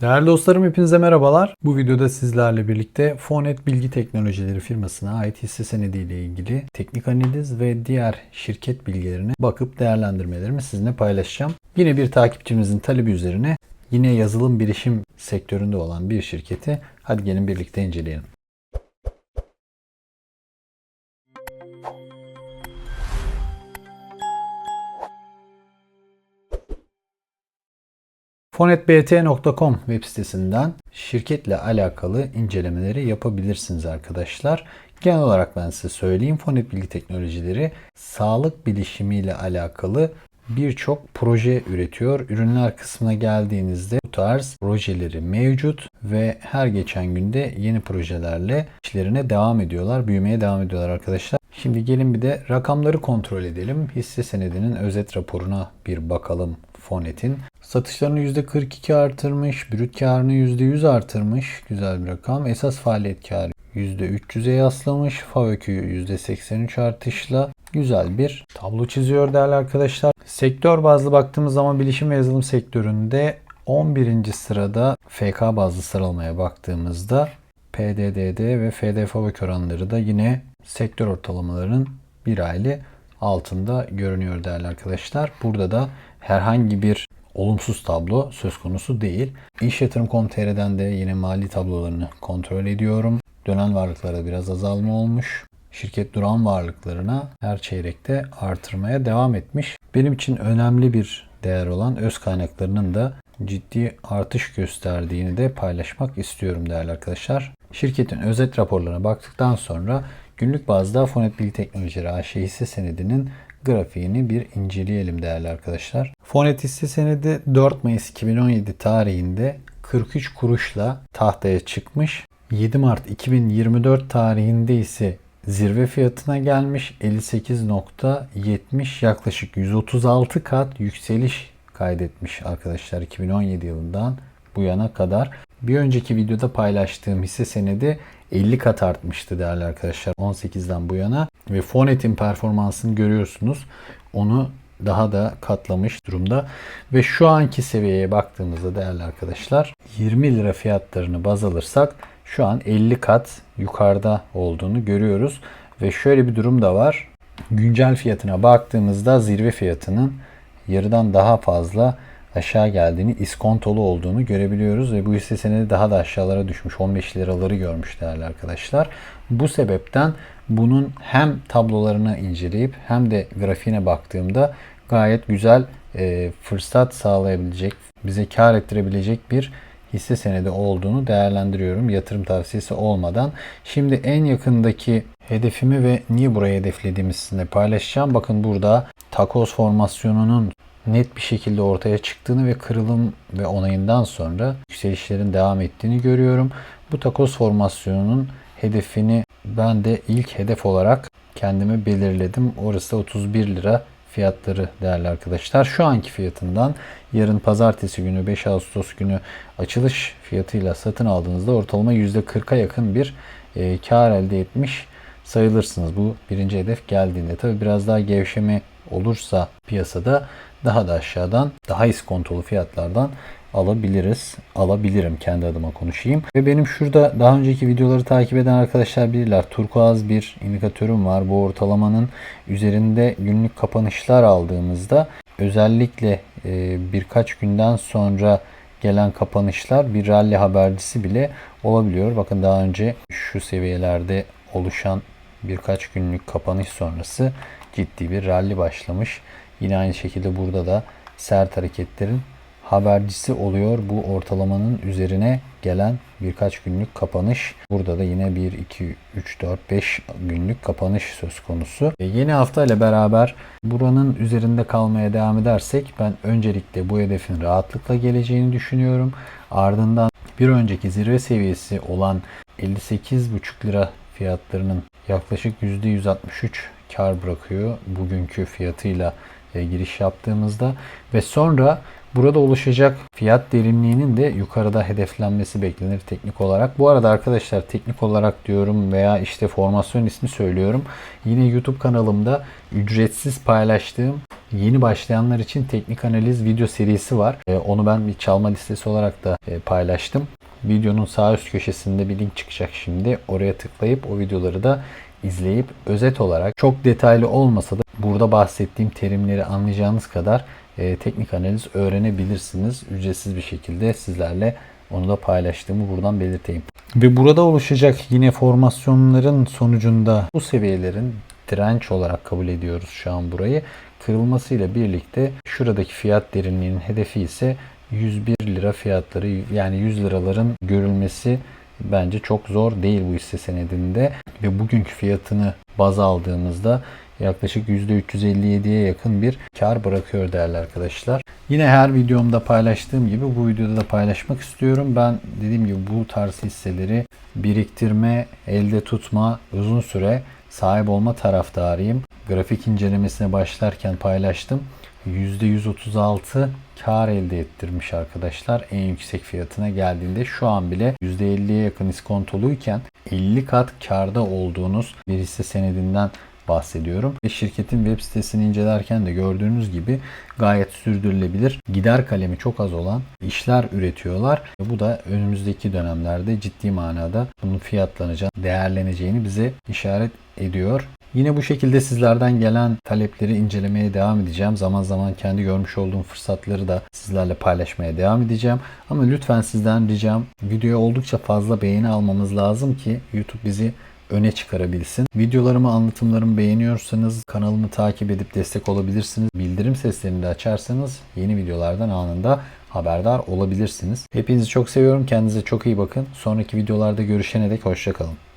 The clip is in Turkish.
Değerli dostlarım hepinize merhabalar. Bu videoda sizlerle birlikte Fonet Bilgi Teknolojileri firmasına ait hisse senedi ile ilgili teknik analiz ve diğer şirket bilgilerine bakıp değerlendirmelerimi sizinle paylaşacağım. Yine bir takipçimizin talebi üzerine yine yazılım bilişim sektöründe olan bir şirketi hadi gelin birlikte inceleyelim. fonetbt.com web sitesinden şirketle alakalı incelemeleri yapabilirsiniz arkadaşlar. Genel olarak ben size söyleyeyim. Fonet Bilgi Teknolojileri sağlık bilişimiyle alakalı birçok proje üretiyor. Ürünler kısmına geldiğinizde bu tarz projeleri mevcut ve her geçen günde yeni projelerle işlerine devam ediyorlar. Büyümeye devam ediyorlar arkadaşlar. Şimdi gelin bir de rakamları kontrol edelim. Hisse senedinin özet raporuna bir bakalım Fonet'in. Satışlarını %42 artırmış, brüt karını %100 artırmış. Güzel bir rakam. Esas faaliyet karı %300'e yaslamış. FAVÖK'ü %83 artışla güzel bir tablo çiziyor değerli arkadaşlar. Sektör bazlı baktığımız zaman bilişim ve yazılım sektöründe 11. sırada FK bazlı sıralamaya baktığımızda PDDD ve FD FAVÖK oranları da yine sektör ortalamalarının bir aile altında görünüyor değerli arkadaşlar. Burada da herhangi bir olumsuz tablo söz konusu değil. İş yatırım.com.tr'den de yine mali tablolarını kontrol ediyorum. Dönen varlıklara biraz azalma olmuş. Şirket duran varlıklarına her çeyrekte artırmaya devam etmiş. Benim için önemli bir değer olan öz kaynaklarının da ciddi artış gösterdiğini de paylaşmak istiyorum değerli arkadaşlar. Şirketin özet raporlarına baktıktan sonra günlük bazda Fonet Bilgi Teknolojileri AŞ hisse senedinin grafiğini bir inceleyelim değerli arkadaşlar. Fonet hisse senedi 4 Mayıs 2017 tarihinde 43 kuruşla tahtaya çıkmış. 7 Mart 2024 tarihinde ise zirve fiyatına gelmiş 58.70 yaklaşık 136 kat yükseliş kaydetmiş arkadaşlar 2017 yılından bu yana kadar. Bir önceki videoda paylaştığım hisse senedi 50 kat artmıştı değerli arkadaşlar 18'den bu yana ve Fonet'in performansını görüyorsunuz. Onu daha da katlamış durumda. Ve şu anki seviyeye baktığımızda değerli arkadaşlar 20 lira fiyatlarını baz alırsak şu an 50 kat yukarıda olduğunu görüyoruz. Ve şöyle bir durum da var. Güncel fiyatına baktığımızda zirve fiyatının yarıdan daha fazla aşağı geldiğini, iskontolu olduğunu görebiliyoruz ve bu hisse senedi daha da aşağılara düşmüş. 15 liraları görmüş değerli arkadaşlar. Bu sebepten bunun hem tablolarını inceleyip hem de grafiğine baktığımda gayet güzel e, fırsat sağlayabilecek, bize kar ettirebilecek bir hisse senedi olduğunu değerlendiriyorum. Yatırım tavsiyesi olmadan. Şimdi en yakındaki hedefimi ve niye burayı hedeflediğimi sizinle paylaşacağım. Bakın burada takoz formasyonunun net bir şekilde ortaya çıktığını ve kırılım ve onayından sonra yükselişlerin devam ettiğini görüyorum. Bu takoz formasyonunun hedefini ben de ilk hedef olarak kendime belirledim. Orası da 31 lira fiyatları değerli arkadaşlar. Şu anki fiyatından yarın pazartesi günü 5 Ağustos günü açılış fiyatıyla satın aldığınızda ortalama %40'a yakın bir e, kar elde etmiş sayılırsınız. Bu birinci hedef geldiğinde. Tabi biraz daha gevşeme olursa piyasada daha da aşağıdan daha iskontolu fiyatlardan alabiliriz. Alabilirim kendi adıma konuşayım. Ve benim şurada daha önceki videoları takip eden arkadaşlar bilirler. Turkuaz bir indikatörüm var. Bu ortalamanın üzerinde günlük kapanışlar aldığımızda özellikle e, birkaç günden sonra gelen kapanışlar bir rally habercisi bile olabiliyor. Bakın daha önce şu seviyelerde oluşan birkaç günlük kapanış sonrası ciddi bir rally başlamış. Yine aynı şekilde burada da sert hareketlerin habercisi oluyor bu ortalamanın üzerine gelen birkaç günlük kapanış. Burada da yine 1, 2, 3, 4, 5 günlük kapanış söz konusu. E yeni hafta ile beraber buranın üzerinde kalmaya devam edersek ben öncelikle bu hedefin rahatlıkla geleceğini düşünüyorum. Ardından bir önceki zirve seviyesi olan 58,5 lira fiyatlarının yaklaşık %163 kar bırakıyor bugünkü fiyatıyla e, giriş yaptığımızda ve sonra burada oluşacak fiyat derinliğinin de yukarıda hedeflenmesi beklenir teknik olarak. Bu arada arkadaşlar teknik olarak diyorum veya işte formasyon ismi söylüyorum. Yine YouTube kanalımda ücretsiz paylaştığım Yeni başlayanlar için teknik analiz video serisi var. E, onu ben bir çalma listesi olarak da e, paylaştım. Videonun sağ üst köşesinde bir link çıkacak şimdi. Oraya tıklayıp o videoları da izleyip özet olarak çok detaylı olmasa da burada bahsettiğim terimleri anlayacağınız kadar e, teknik analiz öğrenebilirsiniz. Ücretsiz bir şekilde sizlerle onu da paylaştığımı buradan belirteyim. Ve burada oluşacak yine formasyonların sonucunda bu seviyelerin direnç olarak kabul ediyoruz şu an burayı. Kırılmasıyla birlikte şuradaki fiyat derinliğinin hedefi ise 101 lira fiyatları yani 100 liraların görülmesi bence çok zor değil bu hisse senedinde ve bugünkü fiyatını baz aldığımızda yaklaşık %357'ye yakın bir kar bırakıyor değerli arkadaşlar. Yine her videomda paylaştığım gibi bu videoda da paylaşmak istiyorum. Ben dediğim gibi bu tarz hisseleri biriktirme, elde tutma, uzun süre sahip olma taraftarıyım. Grafik incelemesine başlarken paylaştım. %136 kar elde ettirmiş arkadaşlar en yüksek fiyatına geldiğinde şu an bile %50'ye yakın iskontoluyken 50 kat karda olduğunuz bir hisse senedinden bahsediyorum. Ve şirketin web sitesini incelerken de gördüğünüz gibi gayet sürdürülebilir. Gider kalemi çok az olan işler üretiyorlar. Bu da önümüzdeki dönemlerde ciddi manada bunun fiyatlanacağını, değerleneceğini bize işaret ediyor. Yine bu şekilde sizlerden gelen talepleri incelemeye devam edeceğim. Zaman zaman kendi görmüş olduğum fırsatları da sizlerle paylaşmaya devam edeceğim. Ama lütfen sizden ricam videoya oldukça fazla beğeni almamız lazım ki YouTube bizi öne çıkarabilsin. Videolarımı, anlatımlarımı beğeniyorsanız kanalımı takip edip destek olabilirsiniz. Bildirim seslerini de açarsanız yeni videolardan anında haberdar olabilirsiniz. Hepinizi çok seviyorum. Kendinize çok iyi bakın. Sonraki videolarda görüşene dek hoşçakalın.